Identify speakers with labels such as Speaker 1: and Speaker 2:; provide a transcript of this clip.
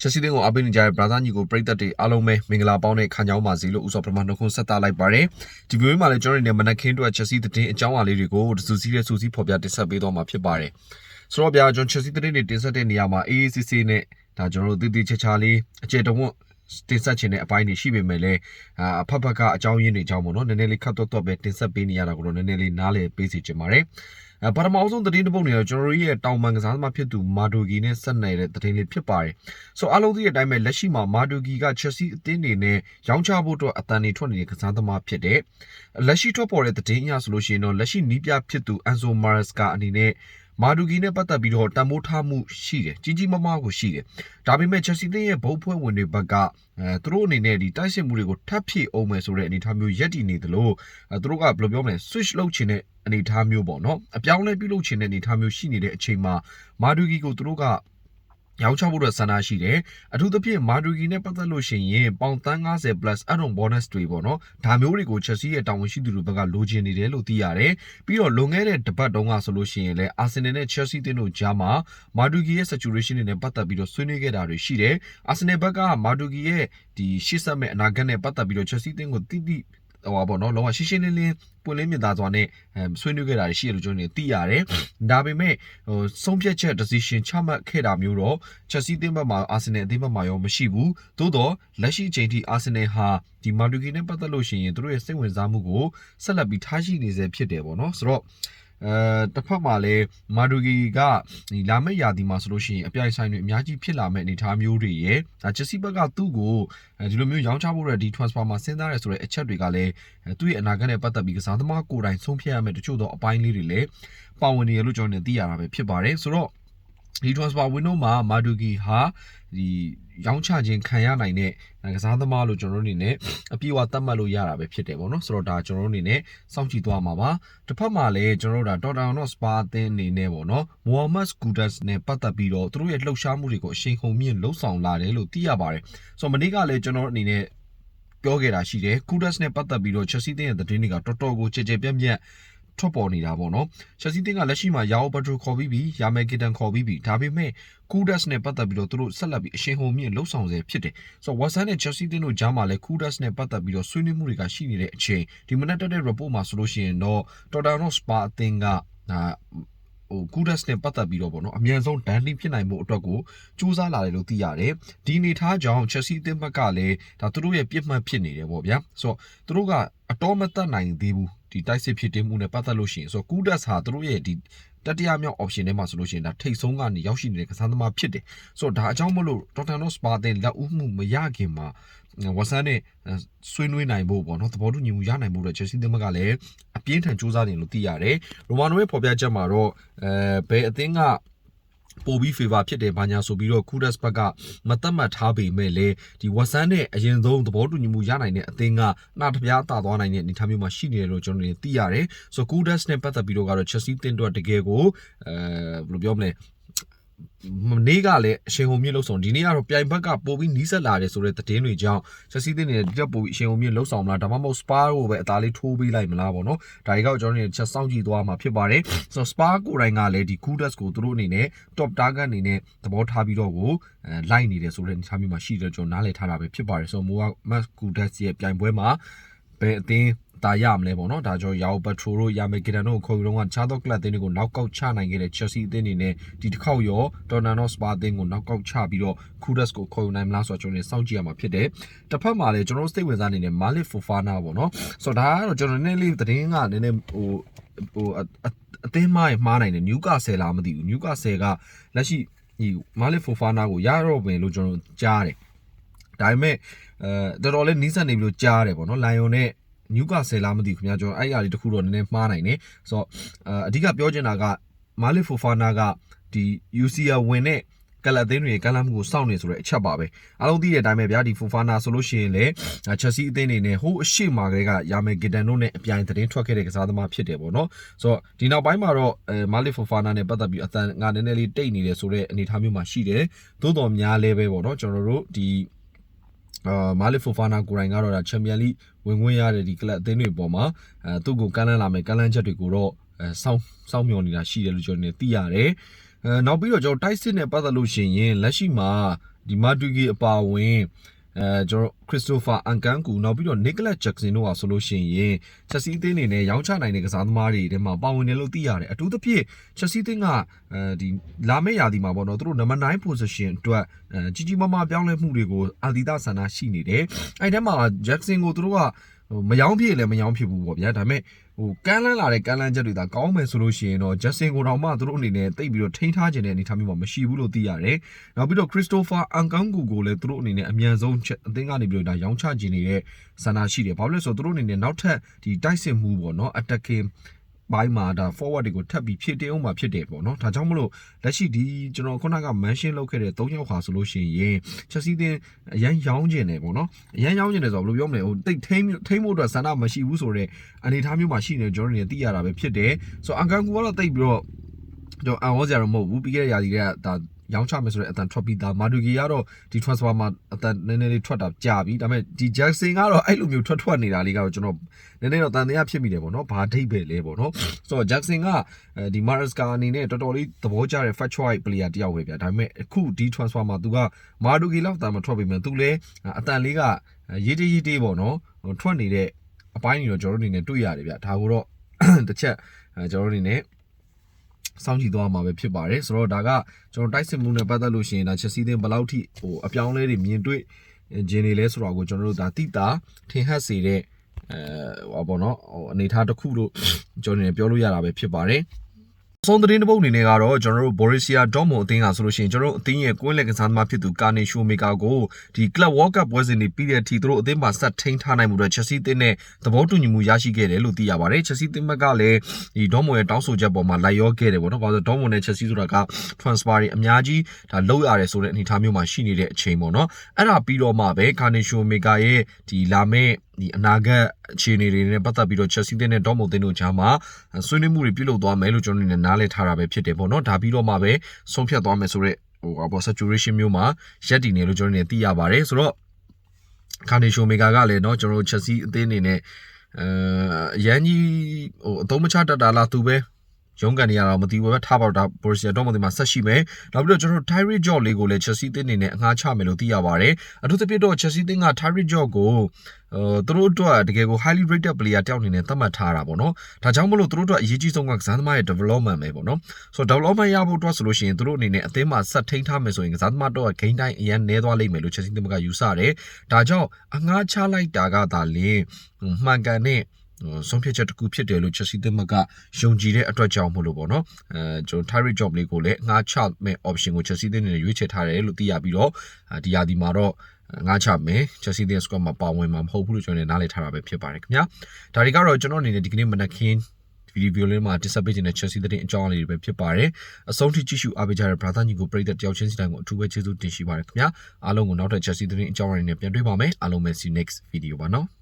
Speaker 1: ချက်စီတင်းကိုအပိနေကြတဲ့ဘရာသာညီကိုပရိသတ်တွေအားလုံးပဲမင်္ဂလာပေါင်းတဲ့ခံကြောင်းပါစီလို့ဥစွာပထမနှုတ်ခွန်းဆက်သလိုက်ပါတယ်ဒီဗီဒီယိုမှာလည်းကျွန်တော်တို့နေမနက်ခင်းအတွက်ချက်စီတင်းအကြောင်းအရာလေးတွေကိုတစူစီတဲ့စူစီဖော်ပြတင်ဆက်ပေးသွားမှာဖြစ်ပါတယ်ဆိုတော့ဗျာကျွန်တော်ချက်စီတင်းတွေတင်ဆက်တဲ့နေရာမှာ AACC နဲ့ဒါကျွန်တော်တို့တည်တည်ချာချာလေးအကျေတဝွန့် တင်ဆက်ခြင်းတဲ့အပိုင်းတွေရှိပေမဲ့လည်းအဖက်ဖက်ကအကြောင်းရင်းတွေအကြောင်းပေါ့နော်နည်းနည်းလေးခတ်တော့တော့ပဲတင်ဆက်ပေးနေရတာကိုတော့နည်းနည်းလေးနားလည်ပေးစီချင်ပါတယ်အဲပထမအဆုံးသတင်းတစ်ပုဒ်နေတော့ကျွန်တော်တို့ရဲ့တောင်ပန်ကစားသမားဖြစ်သူမာဒိုဂီနဲ့ဆက်နေတဲ့သတင်းလေးဖြစ်ပါတယ်။ဆိုအားလုံးသိတဲ့အတိုင်းပဲလက်ရှိမှာမာဒိုဂီကချက်စီအသင်းတွေနဲ့ရောင်းချဖို့အတွက်အတန်တွေထွက်နေတဲ့ကစားသမားဖြစ်တဲ့လက်ရှိထွက်ပေါ်တဲ့သတင်းအရဆိုလို့ရှိရင်တော့လက်ရှိနီးပြဖြစ်သူအန်ဆိုမာရက်စကအနေနဲ့ မာဒူဂီနဲ့ပတ်သက်ပြီးတော့တန်မိုးထားမှုရှိတယ်ကြီးကြီးမားမားကိုရှိတယ်ဒါပေမဲ့ချက်စီတင်းရဲ့ဘုတ်ဖွဲ့ဝင်တွေဘက်ကအဲသူတို့အနေနဲ့ဒီတိုက်စစ်မှုတွေကိုထပ်ဖြည့်အောင်မယ်ဆိုတဲ့အနေအထားမျိုးရက်တည်နေသလိုအဲသူတို့ကဘယ်လိုပြောမလဲ switch လုပ်ချင်တဲ့အနေအထားမျိုးပေါ့နော်အပြောင်းလဲပြုလုပ်ချင်တဲ့အနေအထားမျိုးရှိနေတဲ့အချိန်မှာမာဒူဂီကိုသူတို့က ရောင်းချဖို့အတွက်ဆန္ဒရှိတယ်အထူးသဖြင့်မာဒူဂီနဲ့ပတ်သက်လို့ရှိရင်ပေါင်တန်း 90 plus add-on bonus တွေပေါ့နော်ဒါမျိုးတွေကို Chelsea ရဲ့တာဝန်ရှိသူတွေဘက်ကလိုချင်နေတယ်လို့သိရတယ်ပြီးတော့လွန်ခဲ့တဲ့တပတ်တုန်းကဆိုလို့ရှိရင်လည်း Arsenal နဲ့ Chelsea တင်းတို့ကြားမှာမာဒူဂီရဲ့ situation တွေနဲ့ပတ်သက်ပြီးတော့ဆွေးနွေးခဲ့တာတွေရှိတယ် Arsenal ဘက်ကမာဒူဂီရဲ့ဒီရှေ့ဆက်မဲ့အနာဂတ်နဲ့ပတ်သက်ပြီးတော့ Chelsea တင်းကိုတိတိ ဟိုပါပေါ့နော်လုံးဝရှင်းရှင်းလင်းလင်းပွင့်လင်းမြင်သာစွာနဲ့အဲဆွေးနွေးခဲ့တာရှိရလို့ကျွန်တော်တို့သိရတယ်။ဒါပေမဲ့ဟိုဆုံးဖြတ်ချက် decision ချမှတ်ခဲ့တာမျိုးတော့ Chelsea အသင်းဘက်မှာ Arsenal အသင်းဘက်မှာရောမရှိဘူး။သို့တော့လက်ရှိအချိန်ထိ Arsenal ဟာဒီမာဒူဂီနဲ့ပတ်သက်လို့ရှိရင်တို့ရဲ့စိတ်ဝင်စားမှုကိုဆက်လက်ပြီးထားရှိနေစေဖြစ်တယ်ပေါ့နော်။ဆိုတော့ အဲတစ်ဖက်မှာလည်းမာဒူဂီကဒီလာမယ့်ရာသီမှာဆိုလို့ရှိရင်အပြိုင်ဆိုင်တွေအများကြီးဖြစ်လာမယ့်အနေအထားမျိုးတွေရယ်ဒါချက်စီဘက်ကသူ့ကိုဒီလိုမျိုးရောင်းချဖို့ရဒီ transfer မှာစဉ်းစားရဲဆိုတဲ့အချက်တွေကလည်းသူ့ရဲ့အနာဂတ်နဲ့ပတ်သက်ပြီးကစားသမားကိုယ်တိုင်ဆုံးဖြတ်ရမယ့်တချို့သောအပိုင်းလေးတွေလည်းပါဝင်နေရလို့ကျွန်တော်တို့သိရတာပဲဖြစ်ပါတယ်ဆိုတော့ ဒီ transfer window မှာမာဒူဂီဟာဒီရောင်းချခြင်းခံရနိုင်တဲ့ကစားသမားလို့ကျွန်တော်တို့အနေနဲ့အပြည့်အဝသတ်မှတ်လို့ရတာပဲဖြစ်တယ်ပေါ့နော်ဆိုတော့ဒါကျွန်တော်တို့အနေနဲ့စောင့်ကြည့်သွားမှာပါတစ်ဖက်မှာလည်းကျွန်တော်တို့ဒါဒေါက်တာနော့စပါအသင်းအနေနဲ့ပေါ့နော်မိုဟာမက်စကူဒတ်နဲ့ပတ်သက်ပြီးတော့သူတို့ရဲ့လှုပ်ရှားမှုတွေကိုအရှိန်ဟုန်မြင့်လှုပ်ဆောင်လာတယ်လို့သိရပါတယ်ဆိုတော့မနေ့ကလည်းကျွန်တော်အနေနဲ့ပြောခဲ့တာရှိတယ်ကူဒတ်နဲ့ပတ်သက်ပြီးတော့ချက်စီတင်းရဲ့သတင်းတွေကတော်တော်ကိုကြည်ကြဲပြန့်ပြန့် ထွက်ပေါ်နေတာပေါ့နော်။ချက်စီတင်းကလက်ရှိမှာယာအိုဘတ်ထရိုခေါ်ပြီးပြီ၊ယာမဲကီတန်ခေါ်ပြီးပြီ။ဒါပေမဲ့ကူဒတ်နဲ့ပတ်သက်ပြီးတော့သူတို့ဆက်လက်ပြီးအရှင်ဟုန်မြင့်လှုပ်ဆောင်စေဖြစ်တယ်။ဆိုတော့ဝက်ဆန်နဲ့ချက်စီတင်းတို့ကြားမှာလည်းကူဒတ်နဲ့ပတ်သက်ပြီးတော့ဆွေးနွေးမှုတွေကရှိနေတဲ့အချိန်ဒီမနက်တက်တဲ့ report မှာဆိုလို့ရှိရင်တော့တော်တာနော့စပါအသင်းကဒါ ဟိုကူဒတ်နဲ့ပတ်သက်ပြီးတော့ပေါ့နော်အမြန်ဆုံးဒန်နီဖြစ်နိုင်မှုအတွက်ကိုစူးစမ်းလာတယ်လို့သိရတယ်ဒီအနေထားကြောင့်ချက်စီအသင်းဘက်ကလည်းဒါသူတို့ရဲ့ပြစ်မှတ်ဖြစ်နေတယ်ပေါ့ဗျာဆိုတော့သူတို့ကအတော်မသက်နိုင်သေးဘူးဒီတိုက်စစ်ဖြစ်တင်မှုနဲ့ပတ်သက်လို့ရှိရင်ဆိုတော့ကူဒတ်ဟာသူတို့ရဲ့ဒီတတိယမြောက် option ထဲမှာဆိုလို့ရှိရင်ဒါထိတ်ဆုံးကနေရောက်ရှိနေတဲ့ကစားသမားဖြစ်တယ်ဆိုတော့ဒါအကြောင်းမလို့ဒေါက်တာနော့စပါတဲ့လက်ဦးမှုမရခင်မှာ ဝဆန်နဲ့ဆွေးနွေးနိုင်ဖို့ပေါ့နော်သဘောတူညီမှုရနိုင်ဖို့အတွက်ချက်စီသင်းဘက်ကလည်းအပြင်းထန်စူးစမ်းနေလို့သိရတယ်ရိုမာနိုရဲ့ဖော်ပြချက်မှာတော့အဲဘယ်အသင်းကပို့ပြီး favor ဖြစ်တယ်ဘာညာဆိုပြီးတော့ Kudas ဘက်ကမတတ်မှတ်ထားပေမဲ့လည်းဒီဝက်ဆန်နဲ့အရင်ဆုံးသဘောတူညီမှုရနိုင်တဲ့အသင်းကနှာတပြားတာသွားနိုင်တဲ့အနေအထားမျိုးမှာရှိနေတယ်လို့ကျွန်တော်တို့သိရတယ်ဆိုတော့ Kudas နဲ့ပတ်သက်ပြီးတော့ကတော့ Chelsea တင်တော့တကယ်ကိုအဲဘယ်လိုပြောမလဲမ နေ့ကလည်းအရှင်ဟုံမြင့်လှုပ်ဆောင်ဒီနေ့ကတော့ပြိုင်ဘက်ကပို့ပြီးနီးစပ်လာတယ်ဆိုတဲ့သတင်းတွေကြောင့်ချက်စီးတင်နေတဲ့ဒီတက်ပို့ပြီးအရှင်ဟုံမြင့်လှုပ်ဆောင်မလားဒါမှမဟုတ် Spa ကိုပဲအသားလေးထိုးပေးလိုက်မလားပေါ့နော်ဒါတွေကတော့ကျွန်တော်တို့ချက်စောင့်ကြည့်သွားမှာဖြစ်ပါတယ်ဆိုတော့ Spa ကိုယ်တိုင်ကလည်းဒီ Kudas ကိုသူတို့အနေနဲ့ top target အနေနဲ့သဘောထားပြီးတော့ကိုအဲလိုက်နေတယ်ဆိုတဲ့အနေအထားမျိုးမှာရှိတယ်ကျွန်တော်နားလည်ထားတာပဲဖြစ်ပါတယ်ဆိုတော့ Mohamed Kudas ရဲ့ပြိုင်ပွဲမှာဘယ်အသင်း တာရမလဲပေါ့နော်ဒါကြောင့်ရာအိုဘတ်ထရိုတို့ယာမဲဂီတန်တို့ခေါ်ယူတော့ကချားတော့ကလပ်အသင်းတွေကိုနောက်ကောက်ချနိုင်ခဲ့တဲ့ Chelsea အသင်းတွေနဲ့ဒီတစ်ခေါက်ရောတော်နာနော့စပါအသင်းကိုနောက်ကောက်ချပြီးတော့ Kudas ကိုခေါ်ယူနိုင်မလားဆိုတော့ကျွန်တော်တို့စောင့်ကြည့်ရမှာဖြစ်တယ်တစ်ဖက်မှာလည်းကျွန်တော်တို့စိတ်ဝင်စားနေတဲ့ Malik Fofana ပေါ့နော်ဆိုတော့ဒါကတော့ကျွန်တော်နည်းနည်းလေးသတင်းကနည်းနည်းဟိုဟိုအသင်းမရဲ့မှားနိုင်တယ် Newcastle လားမသိဘူး Newcastle ကလက်ရှိဒီ Malik Fofana ကိုရတော့ပင်လို့ကျွန်တော်ကြားတယ်ဒါပေမဲ့အဲတော်တော်လေးနီးစပ်နေပြီလို့ကြားတယ်ပေါ့နော် Lion နဲ့နျူ ကာဆယ်လားမသိဘူးခင်ဗျာကျွန်တော်အဲ့အရာလေးတစ်ခုတော့နည်းနည်းမှားနိုင်တယ်ဆိုတော့အဓိကပြောချင်တာကမာလီဖိုဖာနာကဒီ UCL ဝင်တဲ့ကလပ်အသင်းတွေကလပ်မှုကိုစောင့်နေဆိုတဲ့အချက်ပါပဲအားလုံးသိတဲ့အတိုင်းပဲဗျာဒီဖိုဖာနာဆိုလို့ရှိရင်လေချက်စီအသင်းတွေနဲ့ဟိုးအရှိမာကလေးကယာမဲဂီတန်တို့နဲ့အပြိုင်သတင်းထွက်ခဲ့တဲ့ကစားသမားဖြစ်တယ်ပေါ့နော်ဆိုတော့ဒီနောက်ပိုင်းမှာတော့အဲမာလီဖိုဖာနာနဲ့ပတ်သက်ပြီးအတန်ငါနည်းနည်းလေးတိတ်နေတယ်ဆိုတဲ့အနေအထားမျိုးမှာရှိတယ်သို့တော်များလဲပဲပေါ့နော်ကျွန်တော်တို့ဒီ အာမာလီဖိုဖာနာကိုရိုင်းကတော့ဒါချန်ပီယံလိဝင်ဝင်ရတဲ့ဒီကလပ်အသင်းတွေပေါ်မှာအဲသူ့ကိုကမ်းလှမ်းလာမယ်ကမ်းလှမ်းချက်တွေကိုတော့အဲစောင်းစောင်းမျှော်နေတာရှိတယ်လို့ကျွန်တော်နေသိရတယ်အဲနောက်ပြီးတော့ကျွန်တော်တိုက်စစ်နဲ့ပတ်သက်လို့ရှိရင်လက်ရှိမှာဒီမာတူဂီအပါအဝင် အဲကျွန်တော်ခရစ်စတိုဖာအန်ကန်ကူနောက်ပြီးတော့နီကလတ်ဂျက်ဆင်တို့ဟာဆိုလို့ရှိရင်ချက်စီအသင်းအနေနဲ့ရောင်းချနိုင်တဲ့ကစားသမားတွေထဲမှာပါဝင်တယ်လို့သိရတယ်အထူးသဖြင့်ချက်စီအသင်းကအဲဒီလာမယ့်ရာသီမှာပေါ့နော်သူတို့နံပါတ်9 position အတွက်အဲကြီးကြီးမားမားပြောင်းလဲမှုတွေကိုအာဒီတာဆန္ဒရှိနေတယ်အဲ့ထဲမှာဂျက်ဆင်ကိုသူတို့ကဟိုမယောင်းဖြစ်လည်းမယောင်းဖြစ်ဘူးပေါ့ဗျာဒါပေမဲ့ ဟိုကန်းလန်းလာတဲ့ကန်းလန်းချက်တွေဒါကောင်းမယ်ဆိုလို့ရှိရင်တော့ဂျက်ဆင်ကိုတော့မှသူတို့အနေနဲ့တိတ်ပြီးတော့ထိန်းထားခြင်းတဲ့အနေအထားမျိုးမှာမရှိဘူးလို့သိရတယ်။နောက်ပြီးတော့ခရစ်စတိုဖာအန်ကန်ကူကိုလည်းသူတို့အနေနဲ့အမြန်ဆုံးချက်အသင်းကနေပြီးတော့ဒါရောင်းချခြင်းနေတဲ့ဆန္ဒရှိတယ်။ဘာလို့လဲဆိုတော့သူတို့အနေနဲ့နောက်ထပ်ဒီတိုက်စစ်မှုပေါ့နော် attacking ဘိုင်းမှာဒါ forward တွေကိုထပ်ပြီးဖြည့်တင်းအောင်မှာဖြစ်တယ်ပေါ့နော်ဒါကြောင့်မလို့လက်ရှိဒီကျွန်တော်ခုနက mention လုပ်ခဲ့တဲ့၃ယောက်ဟာဆိုလို့ရှိရင်ချက်စီးတင်အရန်ရောင်းကျင်တယ်ပေါ့နော်အရန်ရောင်းကျင်တယ်ဆိုတော့ဘယ်လိုပြောမလဲဟိုတိတ်ထိမ့်ထိမ့်ဖို့အတွက်ဆန္ဒမရှိဘူးဆိုတော့အနေအထားမျိုးမှာရှိနေကျွန်တော်တို့နေသိရတာပဲဖြစ်တယ်ဆိုတော့အန်ကန်ကူကတော့တိတ်ပြီးတော့တော့အန်ဝေါ်စရာတော့မဟုတ်ဘူးပြီးခဲ့တဲ့ຢာဒီကဒါ ရောင်းချမယ်ဆိုတဲ့အတန်ထွက်ပြီးသားမာဒူဂီကတော့ဒီ transfer မှာအတန်နည်းနည်းလေးထွက်တာကြာပြီဒါပေမဲ့ဒီ Jackson ကတော့အဲ့လိုမျိုးထွက်ထွက်နေတာလေးကတော့ကျွန်တော်နည်းနည်းတော့တန်တရားဖြစ်မိတယ်ပေါ့နော်ဘာဒိတ်ပဲလဲပေါ့နော်ဆိုတော့ Jackson ကဒီ Maraska အနေနဲ့တော်တော်လေးသဘောကျတဲ့ fat choice player တယောက်ပဲဗျာဒါပေမဲ့အခုဒီ transfer မှာသူကမာဒူဂီလောက်တာမထွက်ပေမဲ့သူလည်းအတန်လေးကရေးတေးရေးတေးပေါ့နော်ထွက်နေတဲ့အပိုင်းတွေတော့ကျွန်တော်တို့အနေနဲ့တွေ့ရတယ်ဗျာဒါကိုတော့တစ်ချက်ကျွန်တော်တို့အနေနဲ့ စောင့်ကြည့်သွားမှာပဲဖြစ်ပါတယ်ဆိုတော့ဒါကကျွန်တော်တိုက်စစ်မှုနဲ့ပတ်သက်လို့ရှိရင်ဒါချက်စီးသင်းဘယ်လောက်ထိဟိုအပြောင်းလဲတွေမြင်တွေ့ဂျင်းနေလဲဆိုတော့ကိုကျွန်တော်တို့ဒါတိတာထင်ဟပ်စေတဲ့အဲဟောပေါ့နော်ဟိုအနေထားတစ်ခုလို့ကျွန်တော်နေပြောလို့ရတာပဲဖြစ်ပါတယ် ဆုံးသတင်းတစ်ပုဒ်အနေနဲ့ကတော့ကျွန်တော်တို့ Borussia Dortmund အသင်းကဆိုလို့ရှိရင်ကျွန်တော်တို့အသင်းရဲ့ကွင်းလက်ကစားသမားဖြစ်သူကာနေရှိုမီကာကိုဒီ Club World Cup ပွဲစဉ်တွေပြီးတဲ့အထိသူတို့အသင်းမှာဆက်ထိန်းထားနိုင်မှုအတွက် Chelsea အသင်းနဲ့သဘောတူညီမှုရရှိခဲ့တယ်လို့သိရပါတယ် Chelsea အသင်းဘက်ကလည်းဒီ Dortmund ရဲ့တောင်းဆိုချက်ပေါ်မှာလိုက်ရောခဲ့တယ်ပေါ့နော်။ဘာလို့ Dortmund နဲ့ Chelsea ဆိုတာက transfer တွေအများကြီးဒါလုပ်ရတယ်ဆိုတဲ့အနေအထားမျိုးမှာရှိနေတဲ့အချိန်ပေါ့နော်။အဲ့ဒါပြီးတော့မှပဲကာနေရှိုမီကာရဲ့ဒီလာမယ့် ဒီအနာဂတ်အခြေအနေတွေနဲ့ပတ်သက်ပြီးတော့ Chelsea တင်းနဲ့ Dortmund တင်းတို့ကြားမှာဆွေးနွေးမှုတွေပြုလုပ်သွားမယ်လို့ကျွန်တော်တို့နေနားလည်ထားတာပဲဖြစ်တယ်ပေါ့နော်ဒါပြီးတော့မှပဲဆုံးဖြတ်သွားမယ်ဆိုတော့ဟိုအပေါ် saturation မျိုးမှာရက်တည်နေလို့ကျွန်တော်တို့နေသိရပါတယ်ဆိုတော့ကာနေရှိုမီကာကလည်းเนาะကျွန်တော်တို့ Chelsea အသင်းအနေနဲ့အဲအရန်ကြီးဟိုအသုံးမချတတ်တာလားသူပဲ ရုံးကန်နေရတော့မသိဘူးပဲထားပါတော့ Borussia Dortmund မှာဆက်ရှိမယ်။နောက်ပြီးတော့ကျွန်တော်တို့ Tyreek Job လေးကိုလည်း Chelsea တင်းနေနဲ့အငှားချမယ်လို့သိရပါတယ်။အထူးသဖြင့်တော့ Chelsea တင်းက Tyreek Job ကိုအဲသူတို့အတွက်တကယ်ကို highly rated player တယောက်အနေနဲ့သတ်မှတ်ထားတာပေါ့နော်။ဒါကြောင့်မလို့သူတို့အတွက်အရေးကြီးဆုံးကကစားသမားရဲ့ development ပဲပေါ့နော်။ဆိုတော့ development ရဖို့အတွက်ဆိုလို့ရှိရင်သူတို့အနေနဲ့အသင်းမှာဆက်ထိန်းထားမယ်ဆိုရင်ကစားသမားတော့ gain time အရင်နည်းသွားလိမ့်မယ်လို့ Chelsea တင်းကယူဆတယ်။ဒါကြောင့်အငှားချလိုက်တာကသာလေမှန်ကန်တဲ့ ဆုံးဖြတ်ချက်တစ်ခုဖြစ်တယ်လို့ Chelsea သမကယုံကြည်တဲ့အတွက်ကြောင့်မို့လို့ပေါ့နော်အဲကျွန်တော် Tyreek Job လေးကိုလည်းငှားချမဲ့ option ကို Chelsea တင်နေရွေးချယ်ထားတယ်လို့သိရပြီးတော့ဒီရာဒီမှာတော့ငါးချမယ် Chelsea တဲ့ squad မှာပါဝင်မှာမဟုတ်ဘူးလို့ကျွန်တော်နားလည်ထားတာပဲဖြစ်ပါတယ်ခင်ဗျာဒါတွေကတော့ကျွန်တော်အနေနဲ့ဒီကနေ့မနက်ခင်းဗီဒီယိုလေးမှာတင်ဆက်ပေးခြင်းတဲ့ Chelsea တဲ့အကြောင်းအရာတွေပဲဖြစ်ပါတယ်အဆုံးထိကြည့်ရှုအားပေးကြတဲ့ brother ညီကိုပရိသတ်တယောက်ချင်းစီတိုင်းကိုအထူးပဲကျေးဇူးတင်ရှိပါတယ်ခင်ဗျာအားလုံးကိုနောက်ထပ် Chelsea တဲ့အကြောင်းအရာတွေနဲ့ပြန်တွေ့ပါမယ်အားလုံးပဲ see you next video ပါနော်